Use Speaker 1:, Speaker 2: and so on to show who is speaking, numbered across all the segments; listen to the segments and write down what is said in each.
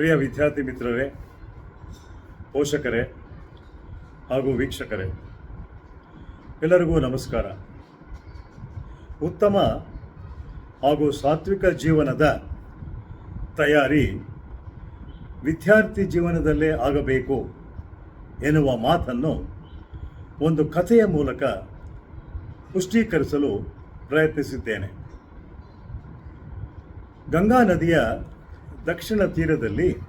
Speaker 1: ಪ್ರಿಯ ವಿದ್ಯಾರ್ಥಿ ಮಿತ್ರರೇ, ಪೋಷಕರೇ ಹಾಗೂ ವೀಕ್ಷಕರೇ, ಎಲ್ಲರಿಗೂ ನಮಸ್ಕಾರ. ಉತ್ತಮ ಹಾಗೂ ಸಾತ್ವಿಕ ಜೀವನದ ತಯಾರಿ ವಿದ್ಯಾರ್ಥಿ ಜೀವನದಲ್ಲೇ ಆಗಬೇಕು ಎನ್ನುವ ಮಾತನ್ನು ಒಂದು ಕಥೆಯ ಮೂಲಕ ಪುಷ್ಟೀಕರಿಸಲು ಪ್ರಯತ್ನಿಸಿದ್ದೇನೆ. ಗಂಗಾ ನದಿಯ ದಕ್ಷಿಣ ತೀರದಲ್ಲಿ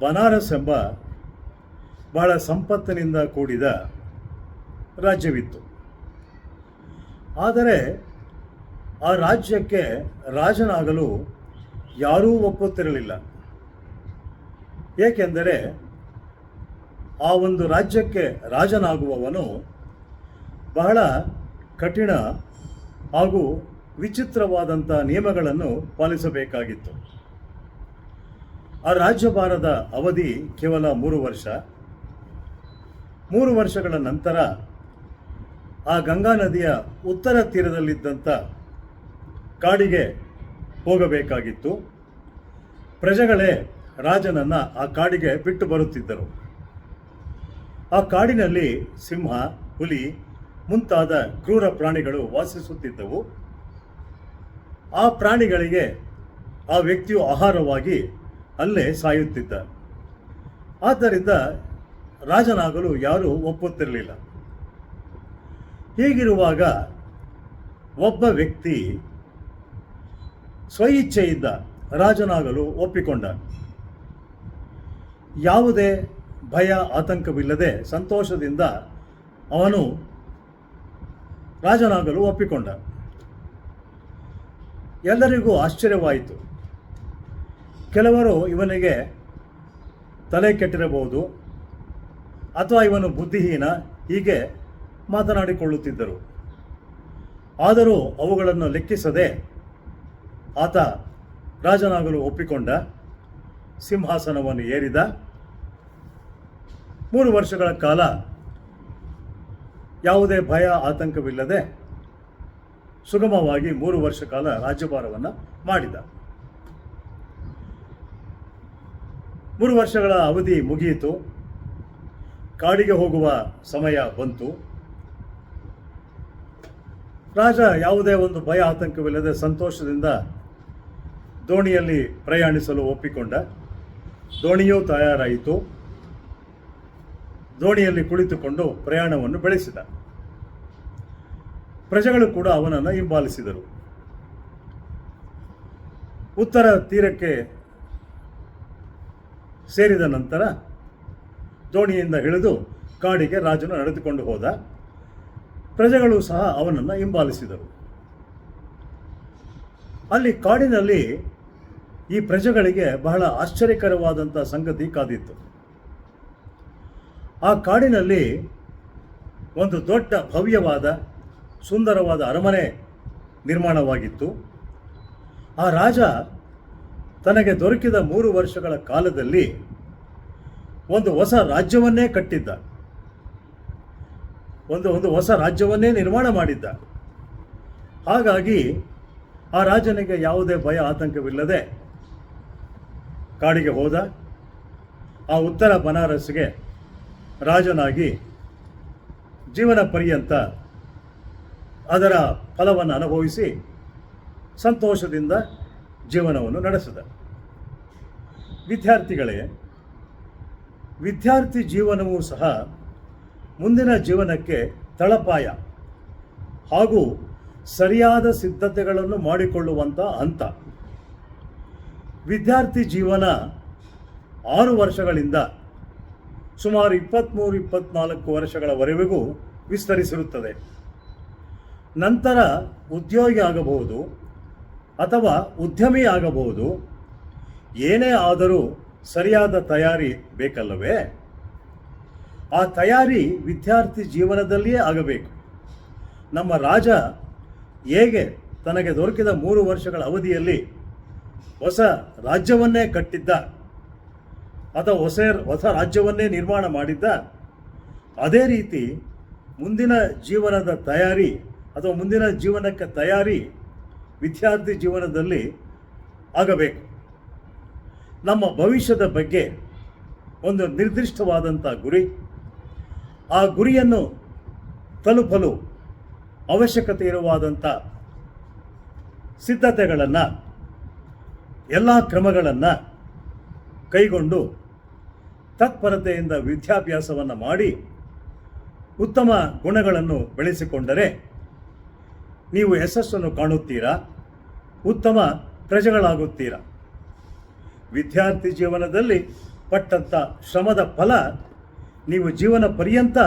Speaker 1: ಬನಾರಸ್ ಎಂಬ ಬಹಳ ಸಂಪತ್ತಿನಿಂದ ಕೂಡಿದ ರಾಜ್ಯವಿತ್ತು. ಆದರೆ ಆ ರಾಜ್ಯಕ್ಕೆ ರಾಜನಾಗಲು ಯಾರೂ ಒಪ್ಪುತ್ತಿರಲಿಲ್ಲ. ಏಕೆಂದರೆ ಆ ಒಂದು ರಾಜ್ಯಕ್ಕೆ ರಾಜನಾಗುವವನು ಬಹಳ ಕಠಿಣ ಹಾಗೂ ವಿಚಿತ್ರವಾದಂಥ ನಿಯಮಗಳನ್ನು ಪಾಲಿಸಬೇಕಾಗಿತ್ತು. ಆ ರಾಜ್ಯಭಾರದ ಅವಧಿ ಕೇವಲ ಮೂರು ವರ್ಷ. ಮೂರು ವರ್ಷಗಳ ನಂತರ ಆ ಗಂಗಾ ನದಿಯ ಉತ್ತರ ತೀರದಲ್ಲಿದ್ದಂಥ ಕಾಡಿಗೆ ಹೋಗಬೇಕಾಗಿತ್ತು. ಪ್ರಜೆಗಳೇ ರಾಜನನ್ನು ಆ ಕಾಡಿಗೆ ಬಿಟ್ಟು ಬರುತ್ತಿದ್ದರು. ಆ ಕಾಡಿನಲ್ಲಿ ಸಿಂಹ, ಹುಲಿ ಮುಂತಾದ ಕ್ರೂರ ಪ್ರಾಣಿಗಳು ವಾಸಿಸುತ್ತಿದ್ದವು. ಆ ಪ್ರಾಣಿಗಳಿಗೆ ಆ ವ್ಯಕ್ತಿಯು ಆಹಾರವಾಗಿ ಅಲ್ಲೇ ಸಾಯುತ್ತಿದ್ದ. ಆದ್ದರಿಂದ ರಾಜನಾಗಲು ಯಾರೂ ಒಪ್ಪುತ್ತಿರಲಿಲ್ಲ. ಹೀಗಿರುವಾಗ ಒಬ್ಬ ವ್ಯಕ್ತಿ ಸ್ವಇಚ್ಛೆಯಿಂದ ರಾಜನಾಗಲು ಒಪ್ಪಿಕೊಂಡ. ಯಾವುದೇ ಭಯ, ಆತಂಕವಿಲ್ಲದೆ ಸಂತೋಷದಿಂದ ಅವನು ರಾಜನಾಗಲು ಒಪ್ಪಿಕೊಂಡ. ಎಲ್ಲರಿಗೂ ಆಶ್ಚರ್ಯವಾಯಿತು. ಕೆಲವರು ಇವನಿಗೆ ತಲೆ ಕೆಟ್ಟಿರಬಹುದು ಅಥವಾ ಇವನು ಬುದ್ಧಿಹೀನ, ಹೀಗೆ ಮಾತನಾಡಿಕೊಳ್ಳುತ್ತಿದ್ದರು. ಆದರೂ ಅವುಗಳನ್ನು ಲೆಕ್ಕಿಸದೆ ಆತ ರಾಜನಾಗಲು ಒಪ್ಪಿಕೊಂಡ ಸಿಂಹಾಸನವನ್ನು ಏರಿದ. ಮೂರು ವರ್ಷಗಳ ಕಾಲ ಯಾವುದೇ ಭಯ, ಆತಂಕವಿಲ್ಲದೆ ಸುಗಮವಾಗಿ ಮೂರು ವರ್ಷ ಕಾಲ ರಾಜ್ಯಭಾರವನ್ನು ಮಾಡಿದ. ಮೂರು ವರ್ಷಗಳ ಅವಧಿ ಮುಗಿಯಿತು. ಕಾಡಿಗೆ ಹೋಗುವ ಸಮಯ ಬಂತು. ರಾಜ ಯಾವುದೇ ಒಂದು ಭಯ ಆತಂಕವಿಲ್ಲದೆ ಸಂತೋಷದಿಂದ ದೋಣಿಯಲ್ಲಿ ಪ್ರಯಾಣಿಸಲು ಒಪ್ಪಿಕೊಂಡ. ದೋಣಿಯೂ ತಯಾರಾಯಿತು. ದೋಣಿಯಲ್ಲಿ ಕುಳಿತುಕೊಂಡು ಪ್ರಯಾಣವನ್ನು ಬೆಳೆಸಿದ. ಪ್ರಜೆಗಳು ಕೂಡ ಅವನನ್ನು ಹಿಂಬಾಲಿಸಿದರು. ಉತ್ತರ ತೀರಕ್ಕೆ ಸೇರಿದ ನಂತರ ದೋಣಿಯಿಂದ ಇಳಿದು ಕಾಡಿಗೆ ರಾಜನು ನಡೆದುಕೊಂಡು ಹೋದ. ಪ್ರಜೆಗಳು ಸಹ ಅವನನ್ನು ಹಿಂಬಾಲಿಸಿದರು. ಅಲ್ಲಿ ಕಾಡಿನಲ್ಲಿ ಈ ಪ್ರಜೆಗಳಿಗೆ ಬಹಳ ಆಶ್ಚರ್ಯಕರವಾದಂಥ ಸಂಗತಿ ಕಾದಿತ್ತು. ಆ ಕಾಡಿನಲ್ಲಿ ಒಂದು ದೊಡ್ಡ ಭವ್ಯವಾದ ಸುಂದರವಾದ ಅರಮನೆ ನಿರ್ಮಾಣವಾಗಿತ್ತು. ಆ ರಾಜ ತನಗೆ ದೊರಕಿದ ಮೂರು ವರ್ಷಗಳ ಕಾಲದಲ್ಲಿ ಒಂದು ಹೊಸ ರಾಜ್ಯವನ್ನೇ ಕಟ್ಟಿದ್ದ. ಒಂದು ಒಂದು ಹೊಸ ರಾಜ್ಯವನ್ನೇ ನಿರ್ಮಾಣ ಮಾಡಿದ್ದ. ಹಾಗಾಗಿ ಆ ರಾಜನಿಗೆ ಯಾವುದೇ ಭಯ ಆತಂಕವಿಲ್ಲದೆ ಕಾಡಿಗೆ ಹೋದ. ಆ ಉತ್ತರ ಬನಾರಸ್ಗೆ ರಾಜನಾಗಿ ಜೀವನ ಪರ್ಯಂತ ಅದರ ಫಲವನ್ನು ಅನುಭವಿಸಿ ಸಂತೋಷದಿಂದ ಜೀವನವನ್ನು ನಡೆಸಿದ. ವಿದ್ಯಾರ್ಥಿಗಳೇ, ವಿದ್ಯಾರ್ಥಿ ಜೀವನವೂ ಸಹ ಮುಂದಿನ ಜೀವನಕ್ಕೆ ತಳಪಾಯ ಹಾಗೂ ಸರಿಯಾದ ಸಿದ್ಧತೆಗಳನ್ನು ಮಾಡಿಕೊಳ್ಳುವಂಥ ಹಂತ. ವಿದ್ಯಾರ್ಥಿ ಜೀವನ ಆರು ವರ್ಷಗಳಿಂದ ಸುಮಾರು ಇಪ್ಪತ್ತ್ಮೂರು ಇಪ್ಪತ್ತ್ನಾಲ್ಕು ವರ್ಷಗಳವರೆಗೂ ವಿಸ್ತರಿಸಿರುತ್ತದೆ. ನಂತರ ಉದ್ಯೋಗಿ ಆಗಬಹುದು ಅಥವಾ ಉದ್ಯಮಿ ಆಗಬಹುದು. ಏನೇ ಆದರೂ ಸರಿಯಾದ ತಯಾರಿ ಬೇಕಲ್ಲವೇ? ಆ ತಯಾರಿ ವಿದ್ಯಾರ್ಥಿ ಜೀವನದಲ್ಲಿಯೇ ಆಗಬೇಕು. ನಮ್ಮ ರಾಜ ಹೇಗೆ ತನಗೆ ದೊರಕಿದ ಮೂರು ವರ್ಷಗಳ ಅವಧಿಯಲ್ಲಿ ಹೊಸ ರಾಜ್ಯವನ್ನೇ ಕಟ್ಟಿದ್ದ, ಅಥವಾ ಹೊಸ ಹೊಸ ರಾಜ್ಯವನ್ನೇ ನಿರ್ಮಾಣ ಮಾಡಿದ್ದ, ಅದೇ ರೀತಿ ಮುಂದಿನ ಜೀವನದ ತಯಾರಿ ಅಥವಾ ಮುಂದಿನ ಜೀವನಕ್ಕೆ ತಯಾರಿ ವಿದ್ಯಾರ್ಥಿ ಜೀವನದಲ್ಲಿ ಆಗಬೇಕು. ನಮ್ಮ ಭವಿಷ್ಯದ ಬಗ್ಗೆ ಒಂದು ನಿರ್ದಿಷ್ಟವಾದಂಥ ಗುರಿ, ಆ ಗುರಿಯನ್ನು ತಲುಪಲು ಅವಶ್ಯಕತೆ ಇರುವಾದಂಥ ಸಿದ್ಧತೆಗಳನ್ನು, ಎಲ್ಲ ಕ್ರಮಗಳನ್ನು ಕೈಗೊಂಡು ತತ್ಪರತೆಯಿಂದ ವಿದ್ಯಾಭ್ಯಾಸವನ್ನು ಮಾಡಿ ಉತ್ತಮ ಗುಣಗಳನ್ನು ಬೆಳೆಸಿಕೊಂಡರೆ ನೀವು ಯಶಸ್ಸನ್ನು ಕಾಣುತ್ತೀರಾ? ಉತ್ತಮ ಪ್ರಜೆಗಳಾಗುತ್ತೀರಾ? ವಿದ್ಯಾರ್ಥಿ ಜೀವನದಲ್ಲಿ ಪಟ್ಟಂಥ ಶ್ರಮದ ಫಲ ನೀವು ಜೀವನ ಪರ್ಯಂತ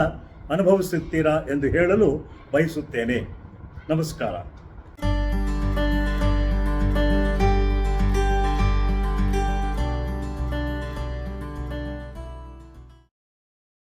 Speaker 1: ಅನುಭವಿಸುತ್ತೀರಾ ಎಂದು ಹೇಳಲು ಬಯಸುತ್ತೇನೆ. ನಮಸ್ಕಾರ.